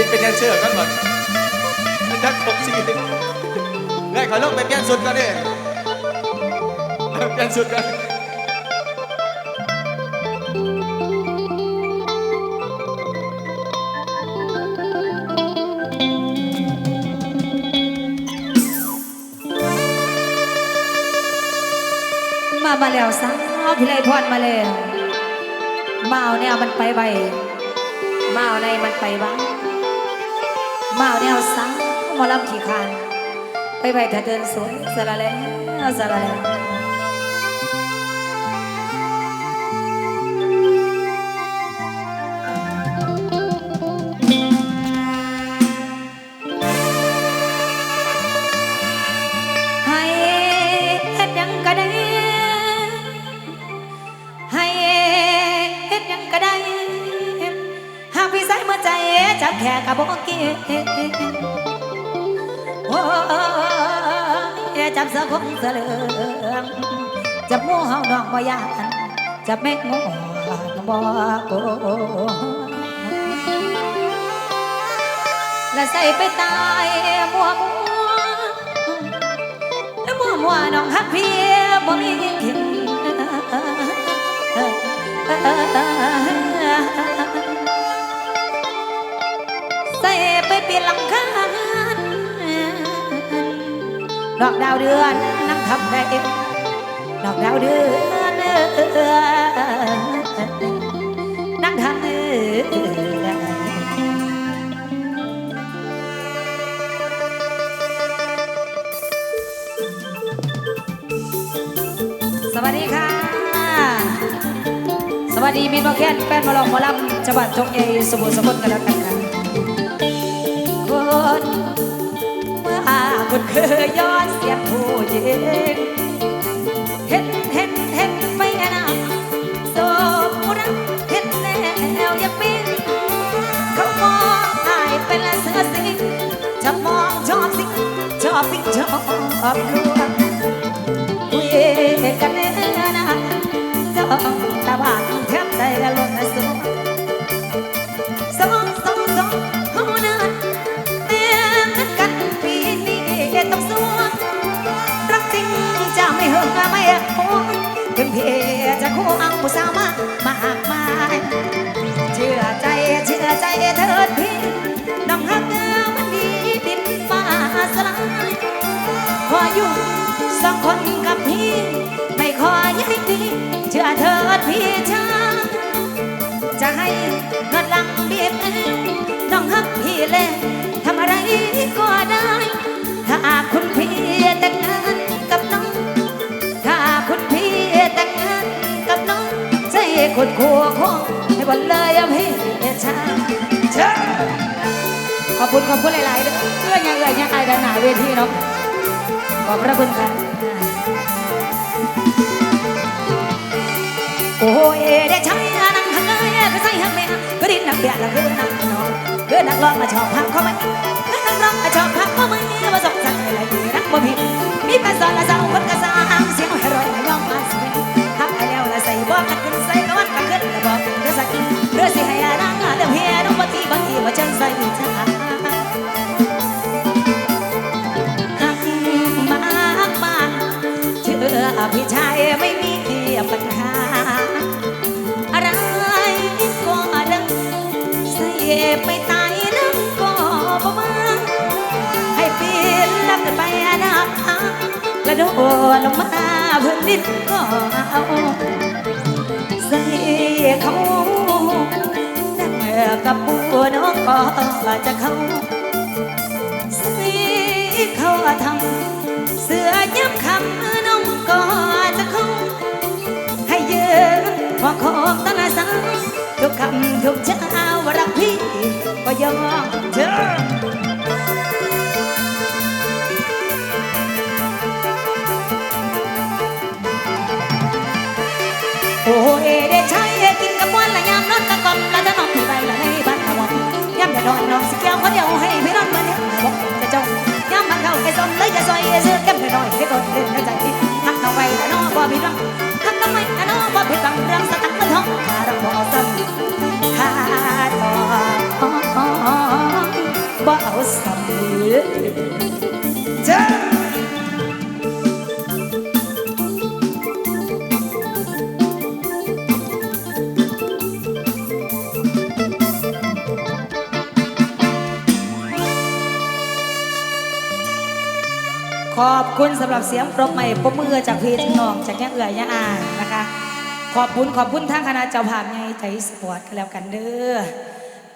ยืนเป็นแดนเซอร์กันก่อนจักหกสี่ได้ขอลงไปเปลี่ยนสุดกันดิเปลี่ยนสุดกันมามาแล้วสาวพิไลพรมาแล้วมาเอาแนวมันไปไวมาเอาในมันไปบ้าง มาเอาแนวสาวหมอลำขี่คานไปไปถ้าเดินสวยสละแล้วสละแล้ว ใจจับแค่กับบอกเกโอ้จับเสือคงเสือเหลืองจับหมูเฮาน้องบ่ยานจับแม่งงก็บ่โกและใส่ไปตายมัวมัวแล้วมัวมัวน้องฮักเพียบ่มีกินใดอกดาวเดือนนั่งทำได้ดอกดาวเดือนนั่งทำได้สวัสดีค่ะ สวัสดีมินบอแคนแฟนมาลองมอลำจังหวัดจงเอสมุทรสาครกันแล้วกันค่ะ มื่อคุณเคยย้อนเสียงผู้หญิงเห็นเห็นเห็นไม่นะโสมรักเห็นแล้วยังปิ้งเขามองอายเป็นเสือสิงจะมองชอบสิงชอบสิงชอบลวงคุยกันเนื้อนะจ้องตาบานแทบใจละล้นสูง องคนกับพี่ ไม่ขอย้ายดีเชื่อเถิดพี่ชายจะให้เงินหลังเบียบเองน้องฮักพี่เลยทำอะไรก็ได้ ถ้าคุณพี่แต่งงานกับน้อง ถ้าคุณพี่แต่งงานกับน้องใจขุดขัวคงให้วันเลยอะพี่ชายเชิญขอบคุณขอบคุณหลายๆเด้อเพื่อนยังเอ่ยยังไอ้ด้านหนาเวทีเนาะขอบพระคุณครับ โอ้ยเด้ใช้นังหักเอ้ยก็ใส่หักแม่ก็ดินนักเบียดแล้วก็นักนอนเรือนักร้องมาชอบพักเขาไหมนักร้องมาชอบพักเขาไหมมาสงสัยอะไรนักบ่ผิดมีแต่สอนละ ไปตายน้ำก็บ่มาให้ปีนลับไปอนะกระโดดลงมาพื้นดินก็เอาใส่เขานั่งกับปูน้องก็จะเข้าสีเขาทำเสือยับคำน้องก็จะคงให้ยืมพอของตนาสังทุกคำทุกเช้ ระโดดนอนสิแก้วคนเดียวให้พี่น้องมาเนี่ยบอกจะจ้งย้ำมันเข้าไอ้ส้มเลยจะซอยเซื้อแก้มเธหน่อยให้กดเล่นในใจทัทำองไว้แต่น้องบ่ผิดหวังทำทำไมแต่น้องบ่ผิดหวังเรื่องสตักค์เงินทองหาเราบ่เอาซ้ำขาดบ่เอาซ้ำ ขอบคุณสำหรับเสียงปรบใหม่ปรบมือจากพี่จากน้อง จากแง่เอื่อยย่าอายนะคะ ขอบคุณขอบคุณทางคณะเจ้าภาพไงใจสปอร์ตกันแล้วกันเด้อ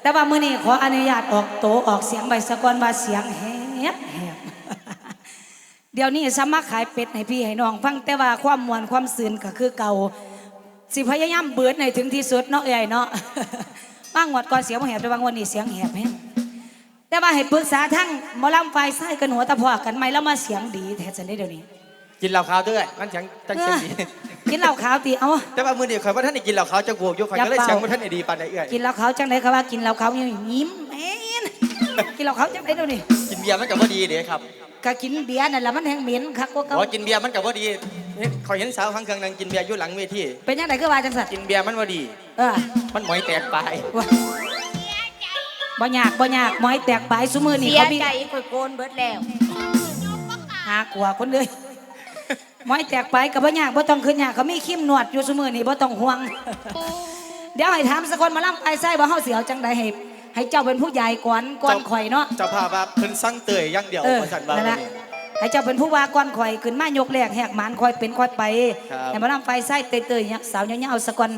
แต่ว่ามื้อนี้ขออนุญาตออกโตออกเสียงใบสะกอนว่าเสียงแหบแหบเดี๋ยวนี้สามารถขายเป็ดให้พี่ให้น้องฟังแต่ว่าความมวลความซื่นก็คือเก่าสิพยายามเบิดในถึงที่สุดเนาะเอ้ยเนาะบ้างงวดก่อนเสียงแหบแต่บางวันนี้เสียงแหบแฮง แต่ว่าให้ปรึกษาทั้งหมอลำไฟไส้กันหัวตะพอกันไหมแล้วมาเสียงดีแท้จังได้เดี๋ยวนี้กินเหล้าขาวด้วยมันเสียงตั้งเอเสียงอดีกินเหล้าขาวตีเอาแต่ว่ามือเดียวข่อยว่าท่านได้กินเหล้าขาวจะบวกอยู่ข่อยก็เลยอย่าเป่าเสียงว่าท่านได้ดีปานใดเอื้อยกินเหล้าขาวจังไดเขาว่ากินเหล้าขาวยังยิ้มแม่นกินเหล้าขาวจังไดเดี๋ยวนี้กินเบียร์มันก็บ่ดีเด้ครับก็กินเบียร์นั่นแหละมันแห้งเหม็นคักกว่าเพเก่าราะกินเบียร์มันก็บ่ดีนี่ข่อยเห็นสาวข้างเครื่องนึงกินเบียร์อยู่หลังเวทีเป็นยังไงก็ว่าจังสัตว์กินเบียร์มันบ่ดี เออมันหมอยแตกปลายว่า บ่ยากบ่ยากหมอยแตกปลายซุมือนี่เสียเขามีใจข่อยโกนเบิดแล้ว หากลัวคนเลยหมอยแตกไปกับบ่ยากบ่ต้องขึ้นยากเขามีคิมนวดอยู่ซุมือนี่บ่ต้องห่วง เดี๋ยวให้ถามสักคนมาล่ำไอ้ไส้บ่เฮาสิเอาจังใดให้ให้เจ้าเป็นผู้ใหญ่ก่อนก่อนข่อยเนาะ เจ้าภาพว่าเพิ่นสั่งเตยอย่างเดียวเออว่าซั่นว่านั่นมื้อล่ะ นี้ให้เจ้าเป็นผู้ว่าก่อนข่อยขึ้นมายกแรกแหกหมานข่อยเป็นข่อยไปครับ ให้มาล่ำไฟไส้เตยๆเนี่ยสาวยาวๆสักคน